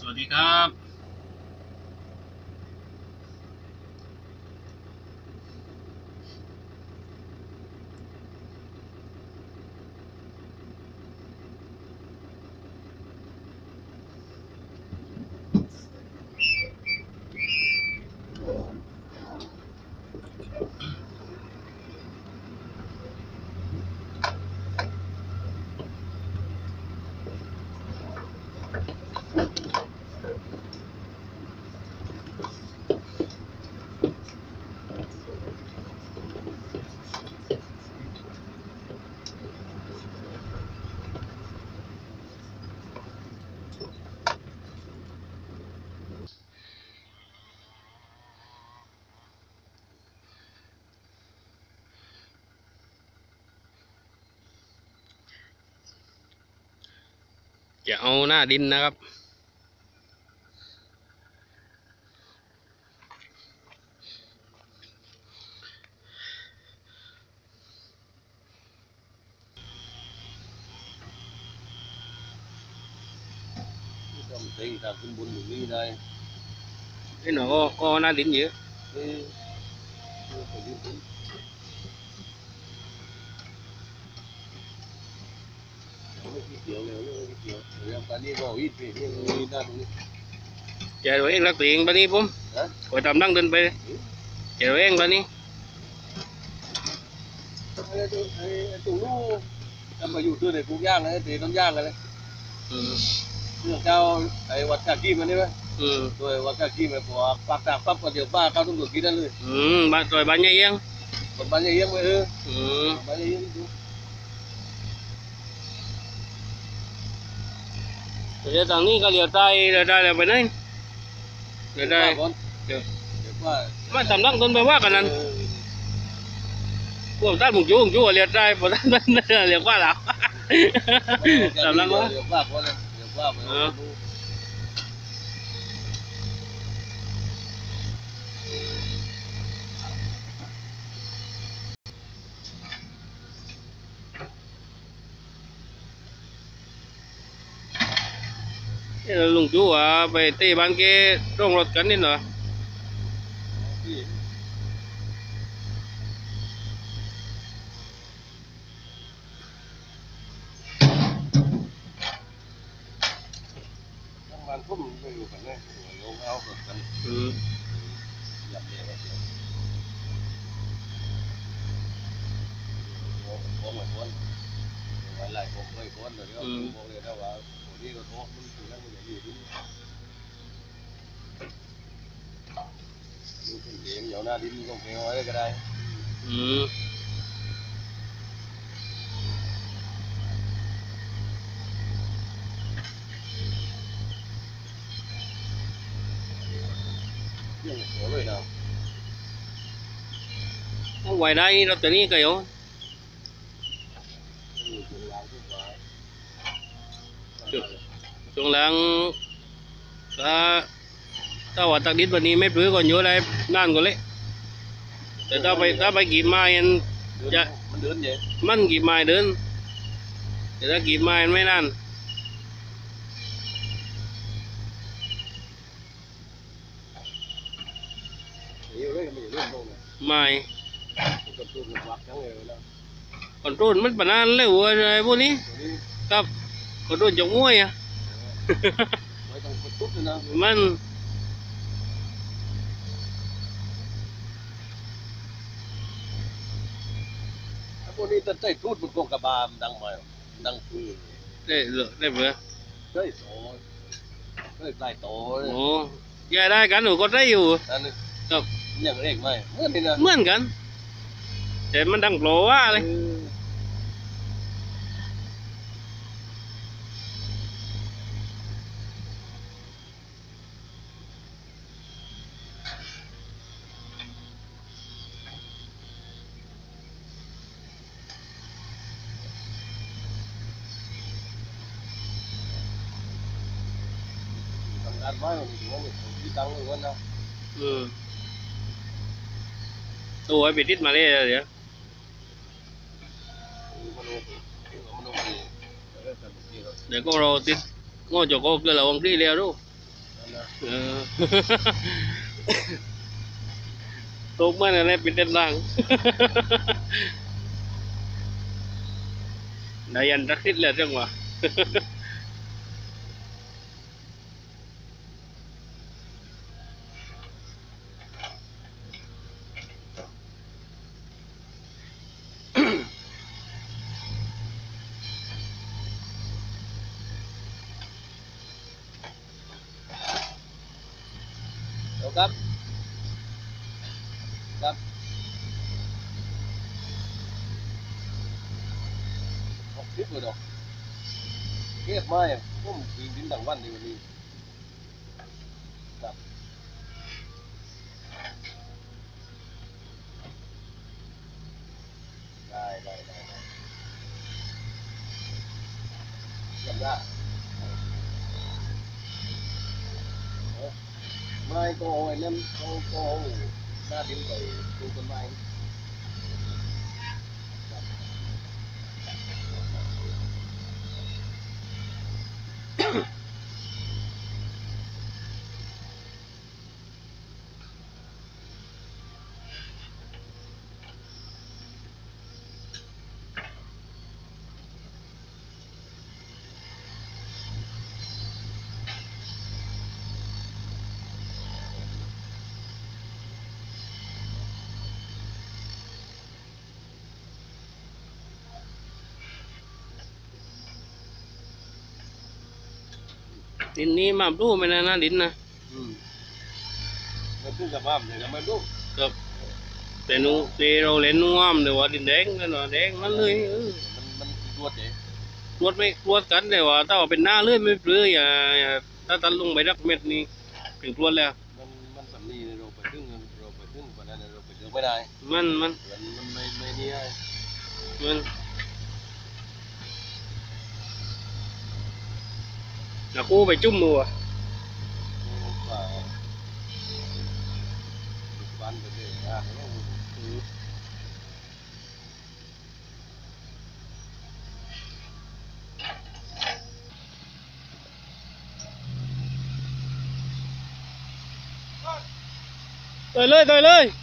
สวัสดีครับ จะเอาหน้าดินนะครับ ต้องเต็งทางขึ้นบนหมู่ chờ rồi em lắc tiền bên đi bún gọi tầm đăng lên bên chờ rồi em bên đi. Tụi nu em mà dù tôi để cũng giang đấy thì nó giang rồi đấy đường vật cả kim đấy ừ, ừ. ừ rồi vật cả kim này bỏ, bạc cả pháp còn điều ba cao trong đường kia đây rồi ừ. Rồi bán nhà yên còn bán nhà yên vậy ừ bán nhà yên เดินไปแกตัวเองปะนี้ไอ้ตรงไอ้ไอ้ตรงนู้นทำมาอยู่ด้วยในกุ้งย่างนะเตะต้นย่างกันเลยอืมเรื่องเจ้าไอ้วัดกากีมันนี่ไหมอืมตัววัดกากีมันพอปากตาปั๊บก็เดี๋ยวป้าเข้าต้องตรวจกินได้เลยอืมบ้านซอยบ้านใหญ่ยังคนบ้านยังยังไม่เอออืมบ้านยังยังดูเดี๋ยวทางนี้ก็เลี้ยวใต้เลี้ยวได้เลี้ยวไปไหนเลี้ยวได้ก่อนเดี๋ยวเดี๋ยวว่ามาทำนั่งเดินไปว่ากันนั้นเออพวกท่านมุกจูมุกจูเลี้ยวใต้พวกท่านเดินเลี้ยวขวาแล้วทำนั่งวะเดี๋ยวว่าก่อนเลยเดี๋ยวว่า ไป เออ ดู เอ้ยลุงจูอ่ะไปตีบ้านแกร่องรถกันนี่เหรอ น้ำมันพุ่มไปอยู่กันเลยหัวโยงเอากัน อืม หยับเดียวเดียวโอ้โหเหมือนคนไว้ไล่ผมไว้คนเดี๋ยวผมบอกเลยนะว่าคนนี้ก็ท้องมันถึงแล้วมันอย่างนี้ดูดูเป็นเสียงเหนียวหน้าดินก็เพลงไว้ก็ได้ อืม เรื่องสวยเลยนะ เอาไว้ไ điện dạo na đi con kêu ở cái đây ừ. ở ngoài đây nó tự nhiên kiểu ช่วงหลังถ้าถ้าว่าตักดินวันนี้ไม่ปลื้อก่อนอยู่อะไรนั่นก็เลยแต่ถ้าไปถ้าไปกี่ไม้อันจะมันเดินเยอะมันกี่ไม้เดินแต่ถ้ากี่ไม้มันไม่นั่นอยู่เลยมันอยู่เรื่องโลกเลยไม้มันก็ตัวมันวักทั้งเลยแล้วคอนโทรลมันปานนั้นเลยหัวอะไรพวกนี้ตัวนี้ครับ Kodon jauh mua ya. Man. Aku ni tertai tut berkong kabam dang mai, dang pun. Đây, lượng đây vừa. Đây rồi. Đây lại tối. Ồ. Giờ đây cắn đủ con đấy อยู่ Không. Nhận lệnh mày. Mượn đi nào. Mượn cắn. Thế mà đang lố đấy. Ừ. านไม้มันถือว่ามีตังค์เลยวันนะอืมตัวไอ้ปิดติดมาเลยเดี๋ยวมันโอเคมันโอเคเออแต่บางทีเดี๋ยวก็รอติดง้อจกก็เกลือเราวังที่แล้วดูเออตกมันอะไรเป็นเต้นล่างได้ยันรักทิศแล้วจังหวะ số cấp cấp học tiếp rồi đâu cái mai không tìm đến đằng văn thì mình đi tập ก็เอาไอ้นั่นก็ก็เอาหน้าดินไปปลูกต้นไม้ ดินนี้มาดูไม่นานนะดินนะอืมมันขึ้นกับบ้านเลยนะมันดูครับแต่หนูแต่เราเล่นนุ่มเดี๋ยวว่าดินแดงนั่นว่าแดงนั่นเลยเออมันมันตัวเจ๊ตรวจไม่ตรวจกันแต่ว่าถ้าว่าเป็นหน้าเลื่อยไม่เปลือยอย่าอย่าถ้าตัดลงไปรักเม็ดนี่ถึงตรวจแล้วมันมันสำนีเราไปถึงเราไปถึงกว่านั้นเราไปถึงไม่ได้มันมันมันมันไม่ไม่นี่ไอ้มัน là cô phải chung mùa. Tới lơi, tới lơi.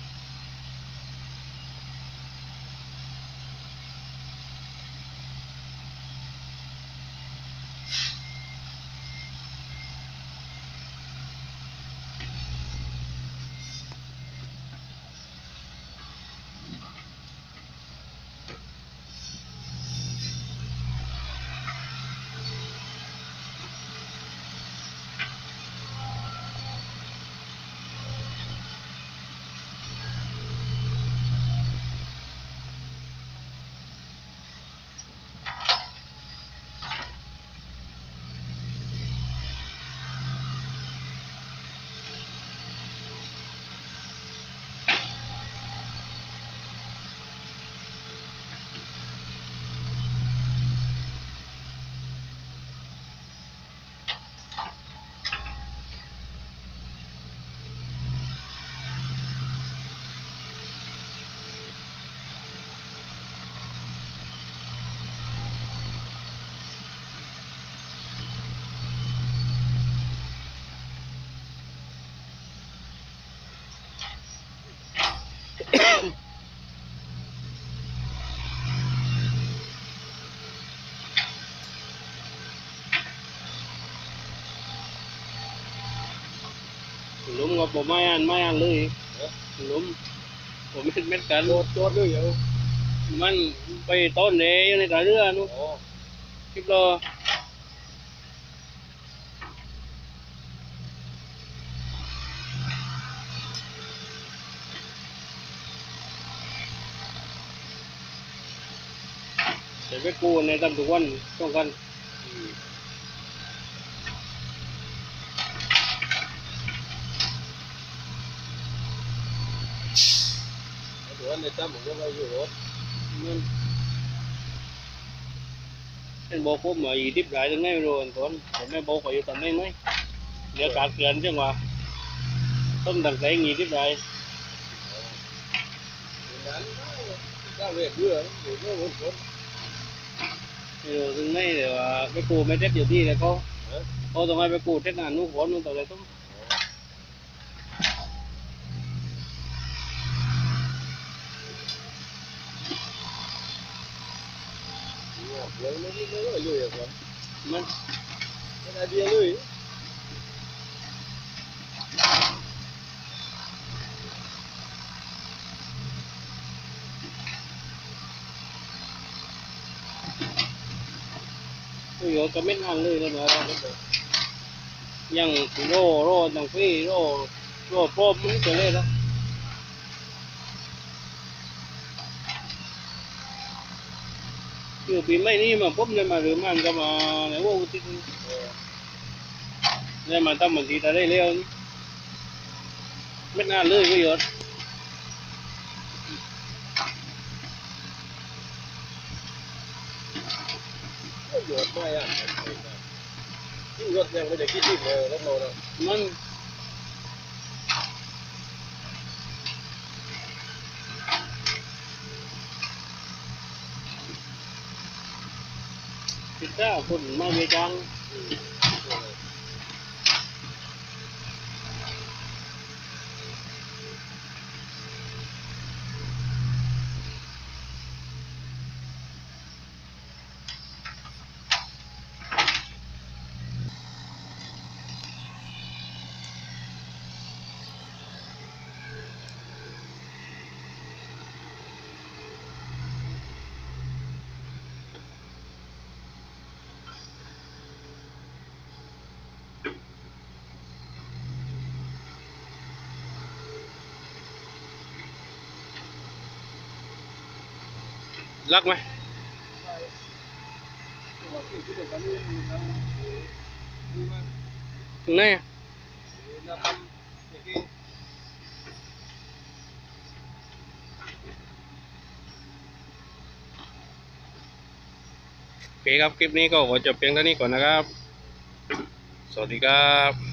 บผมไม่อ่านไม่อ่านเลยหลุมผมเม็ดเม็ดกันโดดโดดด้วยเหรอมันไปต้นเลยในตาเรือนู้นโอ้คลิปโลแต่ไปกูในตำทุกวันต้องกัน เดี๋ย วในตั้มผมก็ไปอยู่รถมันเป็นบอกผมมาอีทิพย์หลายตรงไหนไม่รู้อันตอนผมไม่บอกว่าอยู่ตรงไหนไหมเดี๋ยวการเตือนจังหวะต้นต่างใจงีทิพย์หลายนั้นก็เรียกเรืออยู่เรือวนคนไม่รู้ตรงไหนเดี๋ยวว่าไปกูไม่เท็ดอยู่ที่เลยเขาเขาต้องให้ไปกูเท็ดนานนู้นฝนนู้นต่อเลยต้อง Nó nó nó nó lười rồi. Mình. Cái này đi lười. Rồi mà. Yang rô rô đồng phi rô rô pom muốn trở lên đó. โรโรโปรมันจะเล่นแล้วอปีไม่นี่มาปุ๊บเลยมาหรือมันก็มาในว่าอุทิศเลยมาตั้งมันทีแต่ได้เร็วไม่น่าเลยประโยชน์ประโยชน์ไม่อะยิ่งรถยังไม่ได้คิดยิ่งเลยรถเรานะมัน สิบเก้าคนมาเวจัง รักไหมตรงนอะโอเคครับ คลิปนี้ก็ขอจบเพียงเท่านี้ก่อนนะครับ สวัสดีครับ